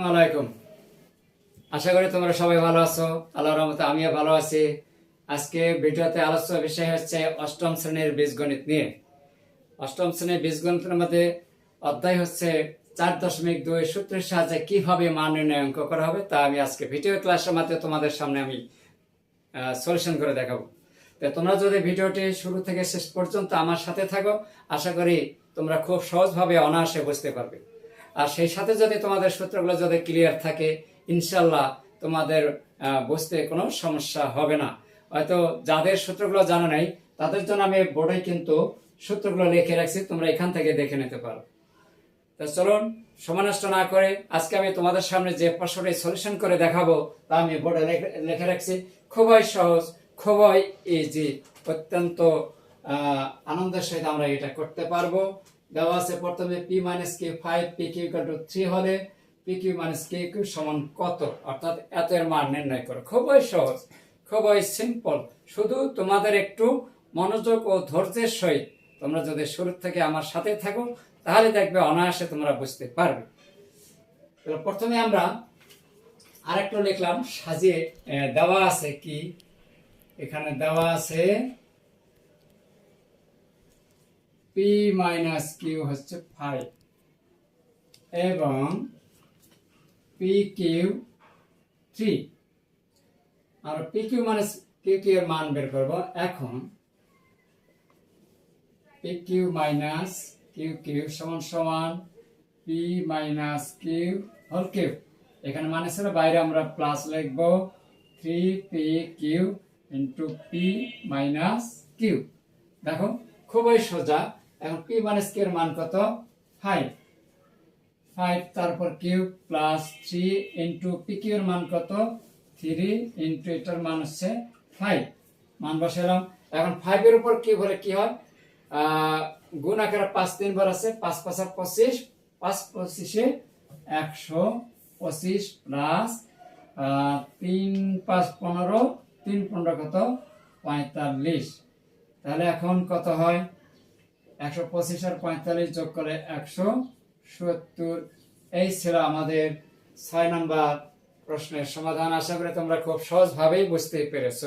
আলাইকুম। আশা করি তোমরা সবাই ভালো আছো। আল্লাহর রহমতে আমিও ভালো আছি। আজকে ভিডিওতে আলোচ্য বিষয় হচ্ছে অষ্টম শ্রেণির বীজগণিত নিয়ে। অষ্টম শ্রেণির বীজগণিতের মধ্যে অধ্যায় হচ্ছে চার দশমিক দুই সূত্রের সাহায্যে কীভাবে মান নির্ণয় অঙ্ক করা হবে তা আমি আজকে ভিডিও ক্লাসের মাধ্যমে তোমাদের সামনে আমি সলিউশন করে দেখাবো। তো তোমরা যদি ভিডিওটি শুরু থেকে শেষ পর্যন্ত আমার সাথে থাকো, আশা করি তোমরা খুব সহজভাবে অনায়াসে বুঝতে পারবে। আর সেই সাথে যদি তোমাদের সূত্রগুলো যদি ক্লিয়ার থাকে, ইনশাল্লাহ তোমাদের বুঝতে কোনো সমস্যা হবে না। হয়তো যাদের সূত্রগুলো জানা নাই, তাদের জন্য আমি বোর্ডে কিন্তু সূত্রগুলো লিখে রাখছি, তোমরা এখান থেকে দেখে নিতে পারো। তো চলুন, সময় নষ্ট না করে আজকে আমি তোমাদের সামনে যে প্রশ্নটি সলিউশন করে দেখাবো, তা আমি বোর্ডে লিখে- রাখছি। খুবই সহজ, খুবই ইজি অত্যন্ত আনন্দের সহিত আমরা এটা করতে পারব। দেওয়া আছে। প্রথমে p minus k five, p q to three হলে p q minus k q সমান কত? অর্থাৎ এত এর মান নির্ণয় করো। খুবই সহজ, খুবই সিম্পল। শুধু তোমাদের একটু মনোযোগ ও ধৈর্যের সহিত তোমরা যদি শুরু থেকে আমার সাথে থাকো, তাহলে দেখবে অনায়াসে তোমরা বুঝতে পারবে। প্রথমে আমরা আরেকটু লিখলাম, সাজিয়ে দেওয়া আছে কি? এখানে দেওয়া আছে পি মাইনাস কিউ হচ্ছে ফাইভ এবং পি কিউ থ্রি আর p q minus q q এর মান বের করব এখন। P q minus q q সমান সমান p minus q whole q এখানে মাইনাসের বাইরে আমরা প্লাস লিখব three p q into p minus q দেখো, খুবই সোজা। এখন পি মাইনাস কিউ এর মান কত? ফাইভ ফাইভ তারপর Q plus three into P Q এর মান কত? থ্রি ইন্টু এটার মান হচ্ছে ফাইভ মান বসালাম এখন ফাইভের উপর কি বলে কি হয়? গুণ আকারে পাঁচ তিনবার আছে, পাঁচ পাঁচা পঁচিশ। পাঁচ পঁচিশে একশো পঁচিশ প্লাস তিন পাঁচ পনেরো, তিন পনেরো কত? পঁয়তাল্লিশ। তাহলে এখন কত হয়? একশো পঁচিশ আর পঁয়তাল্লিশ যোগ করে একশো সত্তর। এই ছিল আমাদের ছয় নম্বর প্রশ্নের সমাধান। আশা করি তোমরা খুব সহজভাবেই বুঝতে পেরেছ।